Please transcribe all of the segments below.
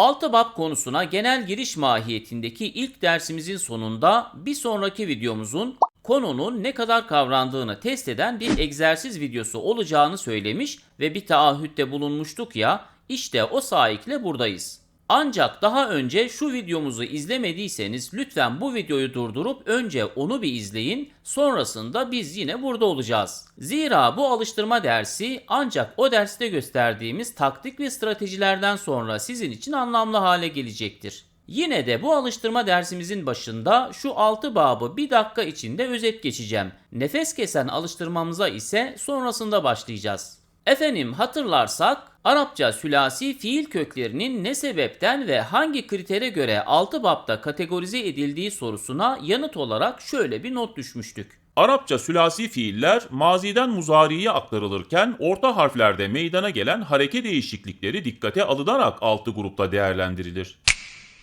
Altı bab konusuna genel giriş mahiyetindeki ilk dersimizin sonunda bir sonraki videomuzun konunun ne kadar kavrandığını test eden bir egzersiz videosu olacağını söylemiş ve bir taahhütte bulunmuştuk ya, işte o saikle buradayız. Ancak daha önce şu videomuzu izlemediyseniz lütfen bu videoyu durdurup önce onu bir izleyin, sonrasında biz yine burada olacağız. Zira bu alıştırma dersi ancak o derste gösterdiğimiz taktik ve stratejilerden sonra sizin için anlamlı hale gelecektir. Yine de bu alıştırma dersimizin başında şu 6 babı bir dakika içinde özet geçeceğim. Nefes kesen alıştırmamıza ise sonrasında başlayacağız. Efendim hatırlarsak Arapça sülasi fiil köklerinin ne sebepten ve hangi kritere göre 6 babda kategorize edildiği sorusuna yanıt olarak şöyle bir not düşmüştük. Arapça sülasi fiiller maziden muzariye aktarılırken orta harflerde meydana gelen hareke değişiklikleri dikkate alınarak altı grupta değerlendirilir.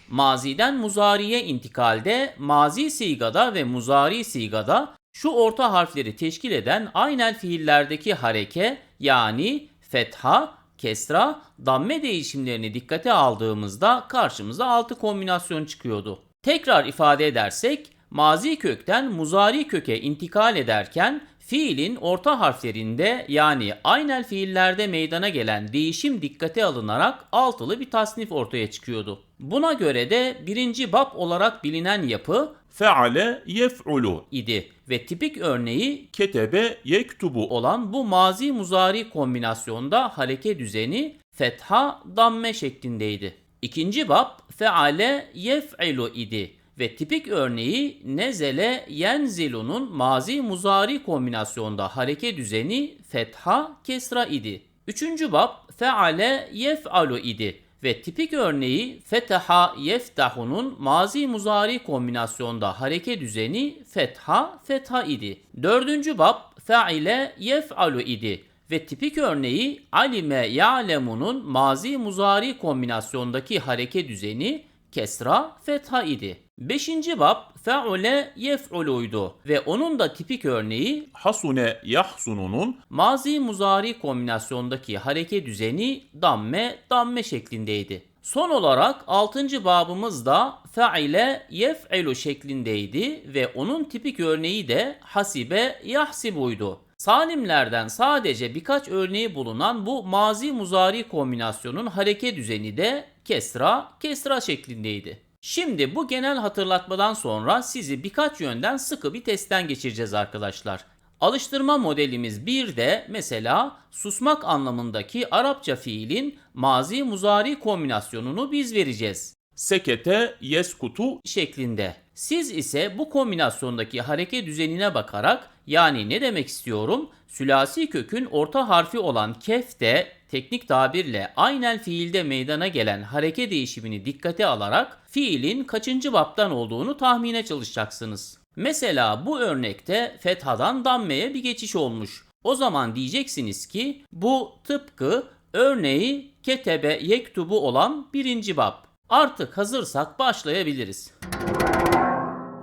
Maziden muzariye intikalde, mazi sigada ve muzari sigada şu orta harfleri teşkil eden aynel fiillerdeki hareke yani fetha, kesra, damme değişimlerini dikkate aldığımızda karşımıza 6 kombinasyon çıkıyordu. Tekrar ifade edersek, mazi kökten muzari köke intikal ederken fiilin orta harflerinde yani aynel fiillerde meydana gelen değişim dikkate alınarak altılı bir tasnif ortaya çıkıyordu. Buna göre de birinci bab olarak bilinen yapı Feale yef'ulu, idi ve tipik örneği ketebe yektubu olan bu mazi muzari kombinasyonda hareke düzeni fetha damme şeklindeydi. İkinci bab feale yef'ilu idi ve tipik örneği nezele yenzilu'nun mazi muzari kombinasyonda hareke düzeni fetha kesra idi. Üçüncü bab feale yef'alu idi ve tipik örneği fetaha yeftahu'nun mazi muzari kombinasyonda hareke düzeni fetha fetha idi. Dördüncü bab fe'ile yef'alu idi ve tipik örneği alime ya'lemunun mazi muzari kombinasyondaki hareke düzeni kesra fetha idi. Beşinci bab fe'ule yef'uluydu ve onun da tipik örneği hasune yahsununun mazi muzari kombinasyondaki hareke düzeni damme damme şeklindeydi. Son olarak 6. babımız da fe'ile yef'elu şeklindeydi ve onun tipik örneği de hasibe yahsibuydu. Salimlerden sadece birkaç örneği bulunan bu mazi muzari kombinasyonun hareke düzeni de kesra kesra şeklindeydi. Şimdi bu genel hatırlatmadan sonra sizi birkaç yönden sıkı bir testten geçireceğiz arkadaşlar. Alıştırma modelimiz 1'de mesela susmak anlamındaki Arapça fiilin mazi muzari kombinasyonunu biz vereceğiz sekete yeskutu şeklinde. Siz ise bu kombinasyondaki hareke düzenine bakarak yani ne demek istiyorum? Sülasi kökün orta harfi olan kef de teknik tabirle aynen fiilde meydana gelen hareke değişimini dikkate alarak fiilin kaçıncı baptan olduğunu tahmine çalışacaksınız. Mesela bu örnekte fethadan dammeye bir geçiş olmuş. O zaman diyeceksiniz ki bu tıpkı örneği ketebe yektubu olan birinci bab. Artık hazırsak başlayabiliriz.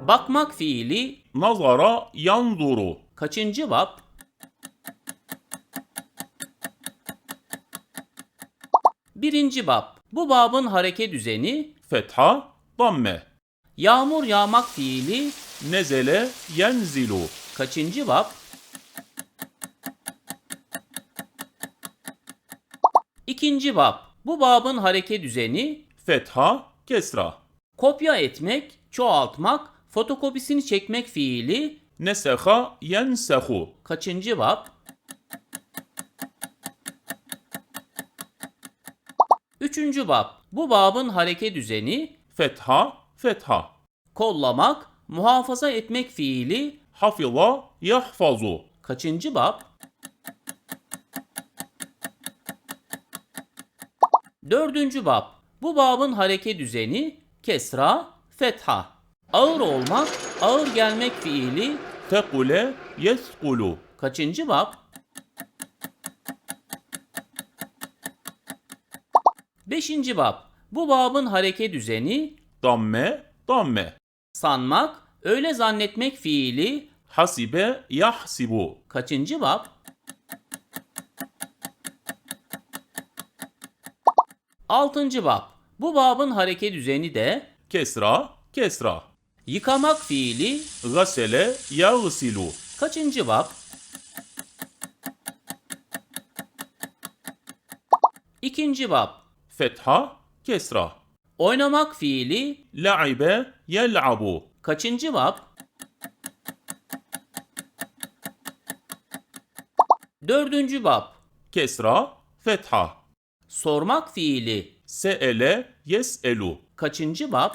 Bakmak fiili nazara yanzuru kaçıncı bab? Birinci bab. Bu babın hareke düzeni fetha damme yağmur yağmak fiili nezele yenzilu kaçıncı bab? İkinci bab. Bu babın hareke düzeni fetha kesra kopya etmek, çoğaltmak, fotokopisini çekmek fiili neseha yensehu kaçıncı bab? Üçüncü bab. Bu babın hareke düzeni fetha fetha kollamak, muhafaza etmek fiili hafiza yahfazu kaçıncı bab? Dördüncü bab. Bu babın hareke düzeni kesra, fetha. Ağır olmak, ağır gelmek fiili tekule yeskulu kaçıncı bab? Beşinci bab. Bu babın hareke düzeni damme damme sanmak, öyle zannetmek fiili hasibe yahsibu kaçıncı bab? Altıncı bab. Bu babın hareke düzeni de Kesra, kesra. Yıkamak fiili Gasele, yağsilu. kaçıncı bab? İkinci bab. Fetha, kesra. Oynamak fiili La'ibe, yel'abu. kaçıncı bab? Dördüncü bab. Kesra, fetha. Sormak fiili Se'ele, yes'elu. kaçıncı bab?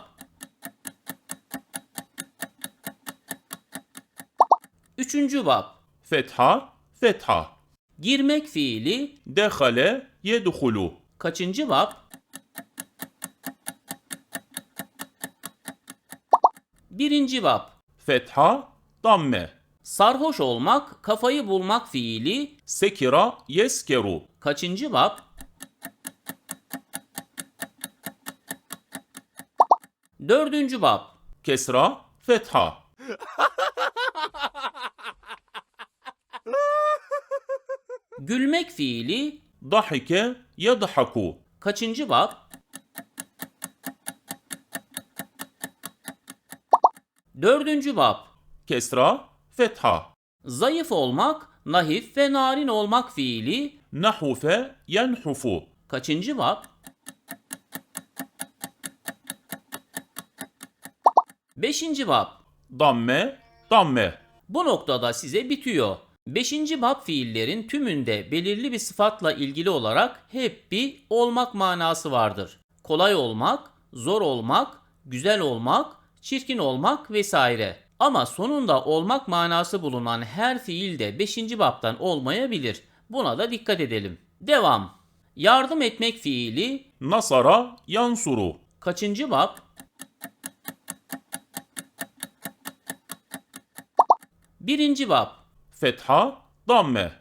Üçüncü bab. Fetha, fetha. Girmek fiili Dehale, yedhulu. kaçıncı bab? Birinci bab. Fetha, damme. Sarhoş olmak, kafayı bulmak fiili Sekira, yeskeru. kaçıncı bab? Dördüncü bab. Kesra, fetha. Gülmek fiili Dahike, yedhaku. kaçıncı bab? Dördüncü bab. Kesra, fetha. Zayıf olmak, nahif ve narin olmak fiili Nahufe, yenhufu. kaçıncı bab? Beşinci bab. Damme, damme. Bu noktada size bitiyor. Beşinci bab fiillerin tümünde belirli bir sıfatla ilgili olarak hep bir olmak manası vardır. Kolay olmak, zor olmak, güzel olmak, çirkin olmak vesaire. Ama sonunda olmak manası bulunan her fiil de 5. baptan olmayabilir. Buna da dikkat edelim. Devam. Yardım etmek fiili Nasara, yansuru. kaçıncı bab? Birinci bab. Fetha, damme.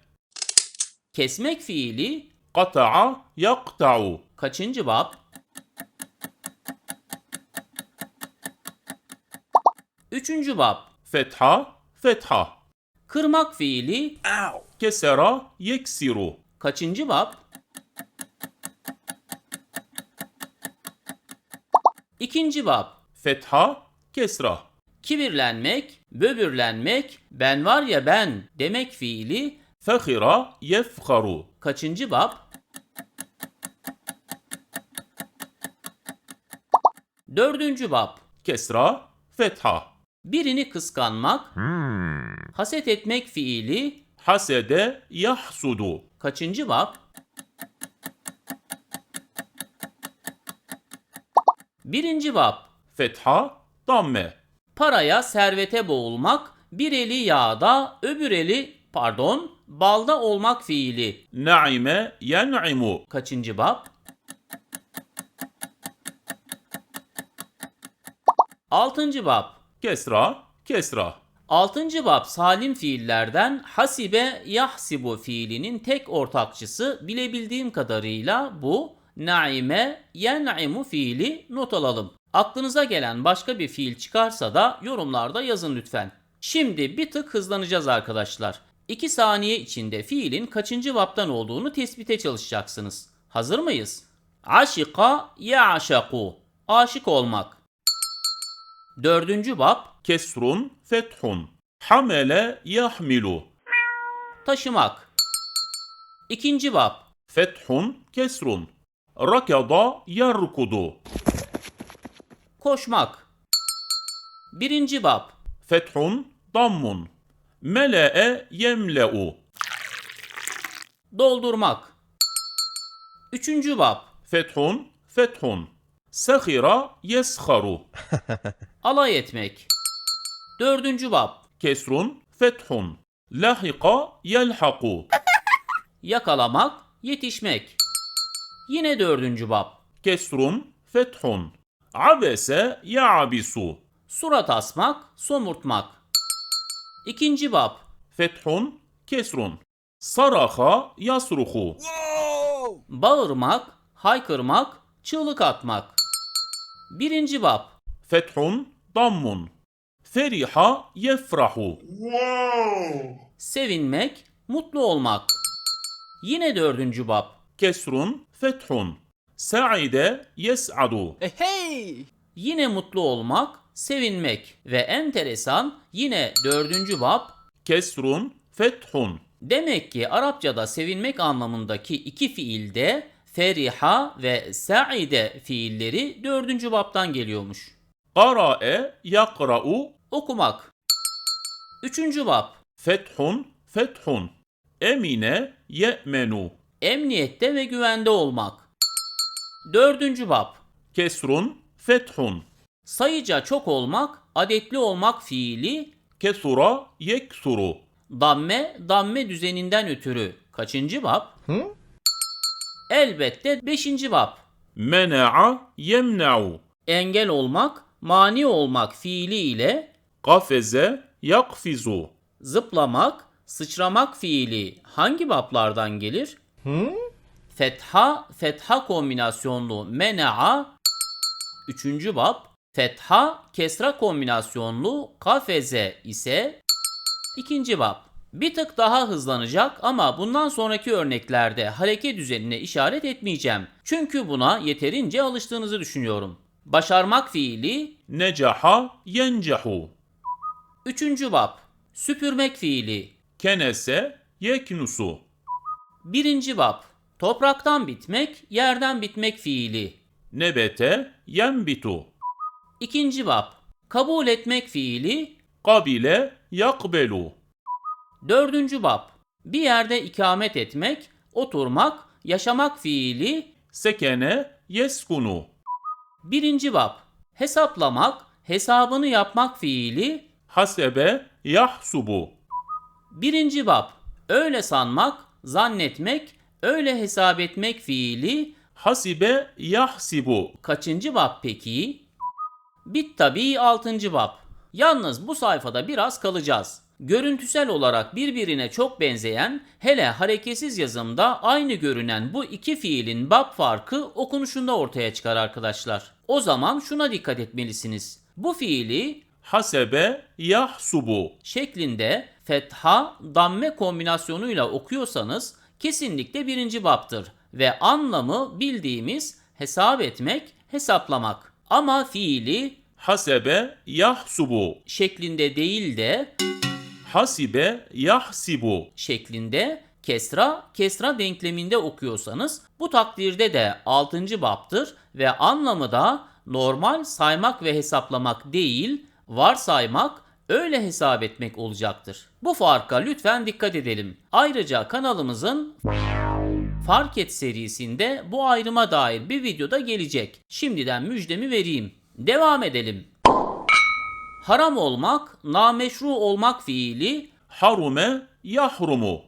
Kesmek fiili Kata'a, yakta'u. kaçıncı bab? Üçüncü bab. Fetha, fetha. Kırmak fiili Kesera, yeksiru. kaçıncı bab? İkinci bab. Fetha, kesra. Kibirlenmek, böbürlenmek, ben var ya ben demek fiili Fehira, yefharu. kaçıncı bab? Dördüncü bab. Kesra, fetha. Birini kıskanmak, haset etmek fiili Hasede, yahsudu. kaçıncı bab? Birinci bab. Fetha, damme. Paraya, servete boğulmak, bir eli yağda, öbür eli, pardon, balda olmak fiili Naime, yen'imu. kaçıncı bab? Altıncı bab. Kesra, kesra. Altıncı bab salim fiillerden hasibe yahsibu fiilinin tek ortakçısı bilebildiğim kadarıyla bu naime yen'imu fiili not alalım. Aklınıza gelen başka bir fiil çıkarsa da yorumlarda yazın lütfen. Şimdi bir tık hızlanacağız arkadaşlar. 2 saniye içinde fiilin kaçıncı baptan olduğunu tespite çalışacaksınız. Hazır mıyız? Aşika ya'şaku. Aşık olmak. Dördüncü bab Kesrun, fethun. Hamele, yahmilu. Taşımak. İkinci bab. Fethun, kesrun. Rakada, yarkudu. Koşmak. Birinci bab. Fethun, dammun. Mele'e, yemle'u. Doldurmak. Üçüncü bab. Fethun, fethun. Sehira, yesharu. Alay etmek. Dördüncü bab. Kesrun, fethun. Lahika, yelhaku. Yakalamak, yetişmek. Yine dördüncü bab. Kesrun, fethun. Abese, ya'bisu. Surat asmak, somurtmak. İkinci bab. Fethun, kesrun. Saraha, yasruhu. Bağırmak, haykırmak, çığlık atmak. Birinci bab. Fethun, dammun. Feriha, yefrahu. Sevinmek, mutlu olmak. Yine dördüncü bab. Kesrun, fethun. Sa'ide yes'adu. E, hey! Yine mutlu olmak, sevinmek ve enteresan yine dördüncü bab kesrun fethun. Demek ki Arapçada sevinmek anlamındaki iki fiilde feriha ve sa'ide fiilleri dördüncü baptan geliyormuş. Qara'e yakra'u okumak. Üçüncü bab fethun fethun. Emine ye'menu emniyette ve güvende olmak. 4. Bab Kesrun fethun Sayıca çok olmak, adetli olmak fiili Kesura yeksuru Damme, damme düzeninden ötürü Kaçıncı bab? Hı? Elbette 5. bab Mena'a yemne'u Engel olmak, mani olmak fiili ile Kafeze yakfizu Zıplamak, sıçramak fiili hangi bablardan gelir? Hı? fetha, fetha kombinasyonlu mena'a, üçüncü bab, fetha, kesra kombinasyonlu kafeze ise ikinci bab. Bir tık daha hızlanacak ama bundan sonraki örneklerde hareket düzenine işaret etmeyeceğim. Çünkü buna yeterince alıştığınızı düşünüyorum. Başarmak fiili necaha yencehu. Üçüncü bab. Süpürmek fiili kenese yeknusu. Birinci bab. Topraktan bitmek, yerden bitmek fiili. Nebete yenbitu. İkinci bab. Kabul etmek fiili. Kabile yakbelu. Dördüncü bab. Bir yerde ikamet etmek, oturmak, yaşamak fiili. Sekene yeskunu. Birinci bab. Hesaplamak, hesabını yapmak fiili. Hasebe yahsubu. Birinci bab. Öyle sanmak, zannetmek, Öyle hesap etmek fiili hasibe yahsibu. Kaçıncı bab peki? Bit tabi 6. bab. Yalnız bu sayfada biraz kalacağız. Görüntüsel olarak birbirine çok benzeyen, hele hareketsiz yazımda aynı görünen bu iki fiilin bab farkı okunuşunda ortaya çıkar arkadaşlar. O zaman şuna dikkat etmelisiniz. Bu fiili hasebe yahsubu şeklinde fetha damme kombinasyonuyla okuyorsanız kesinlikle birinci baptır ve anlamı bildiğimiz hesap etmek, hesaplamak. Ama fiili hasebe yahsubu şeklinde değil de hasibe yahsibu şeklinde kesra kesra denkleminde okuyorsanız bu takdirde de 6. baptır ve anlamı da normal saymak ve hesaplamak değil varsaymak öyle hesap etmek olacaktır. Bu farka lütfen dikkat edelim. Ayrıca kanalımızın Fark et serisinde bu ayrıma dair bir video da gelecek. Şimdiden müjdemi vereyim. Devam edelim. Haram olmak, nameşru olmak fiili harume yahrumu.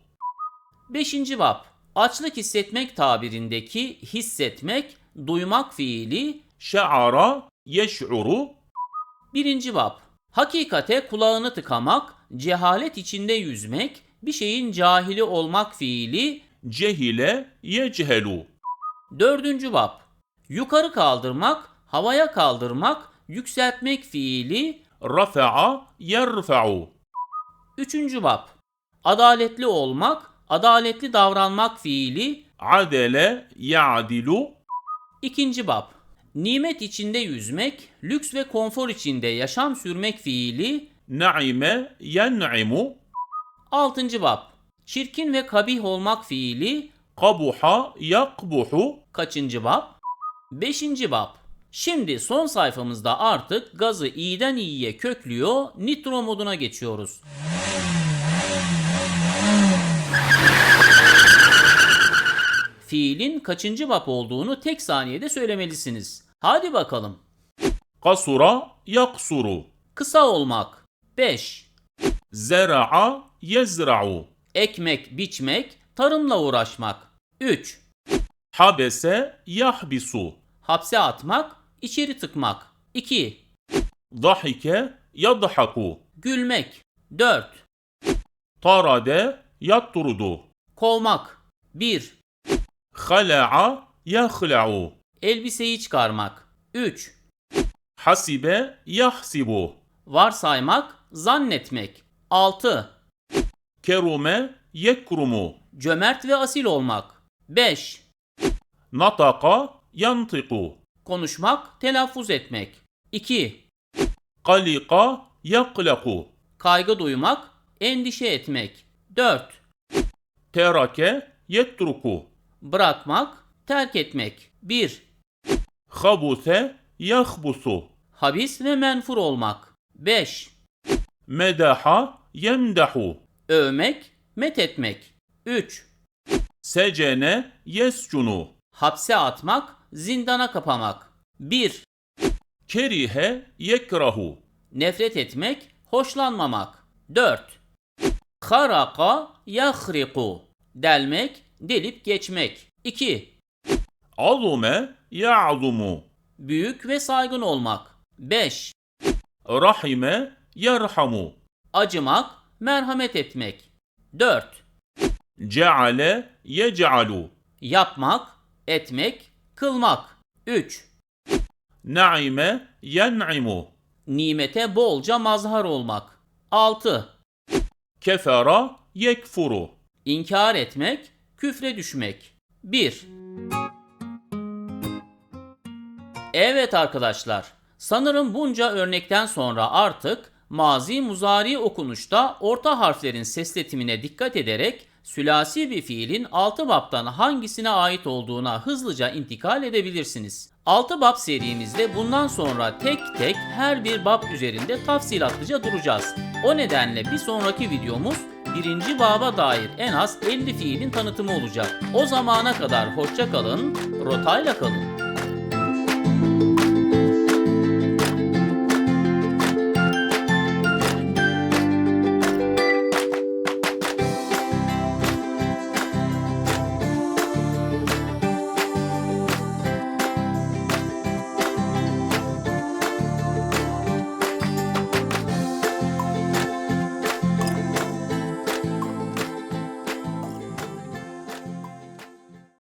5. Vab Açlık hissetmek tabirindeki hissetmek, duymak fiili şa'ara yeş'uru. 1. Vab Hakikate kulağını tıkamak, cehalet içinde yüzmek, bir şeyin cahili olmak fiili cehile yechelu. Dördüncü vab. Yukarı kaldırmak, havaya kaldırmak, yükseltmek fiili rafa'a yerfa'u. Üçüncü vab. Adaletli olmak, adaletli davranmak fiili adele ya'dilu. İkinci bab. Nimet içinde yüzmek, lüks ve konfor içinde yaşam sürmek fiili naime yen'imu. 6. bab. Çirkin ve kabih olmak fiili kabuha yakbuhu. Kaçıncı bab? 5. bab. Şimdi son sayfamızda artık gazı iyiden iyiye köklüyor, nitro moduna geçiyoruz. fiilin kaçıncı bab olduğunu tek saniyede söylemelisiniz. Hadi bakalım. Kasura yaksuru. Kısa olmak. 5. Zera'a yezra'u. Ekmek, biçmek, tarımla uğraşmak. 3. Habese yahbisu. Hapse atmak, içeri tıkmak. 2. Dahike yadhaku. Gülmek. 4. Tarade yatturudu. Kovmak. 1. Hala'a yahla'u. Elbiseyi çıkarmak. 3. Hasibe yahsibu. Varsaymak, zannetmek. 6. Kerume yekrumu. Cömert ve asil olmak. 5. Nataka yantiku. Konuşmak, telaffuz etmek. 2. Kalika yaklaku. Kaygı duymak, endişe etmek. 4. Terake yetruku bırakmak, terk etmek. 1. Habuse yahbusu. Habis ve menfur olmak. 5. Medaha yemdahu. Övmek, met etmek. 3. Secene yescunu. Hapse atmak, zindana kapamak. 1. Kerihe yekrahu. Nefret etmek, hoşlanmamak. 4. Haraka yahriku. Delmek, delip geçmek. 2. Azume ya'zumu büyük ve saygın olmak. 5. Rahime yerhamu acımak, merhamet etmek. 4. Ceale yec'alu yapmak, etmek, kılmak. 3. Naime yen'imu nimete bolca mazhar olmak. 6. Kefera yekfuru inkar etmek, küfre düşmek. 1. Evet arkadaşlar, sanırım bunca örnekten sonra artık mazi muzari okunuşta orta harflerin sesletimine dikkat ederek sülasi bir fiilin altı baptan hangisine ait olduğuna hızlıca intikal edebilirsiniz. 6 bab serimizde bundan sonra tek tek her bir bab üzerinde tafsilatlıca duracağız. O nedenle bir sonraki videomuz birinci baba dair en az 50 fiilin tanıtımı olacak. O zamana kadar hoşça kalın, rotayla kalın.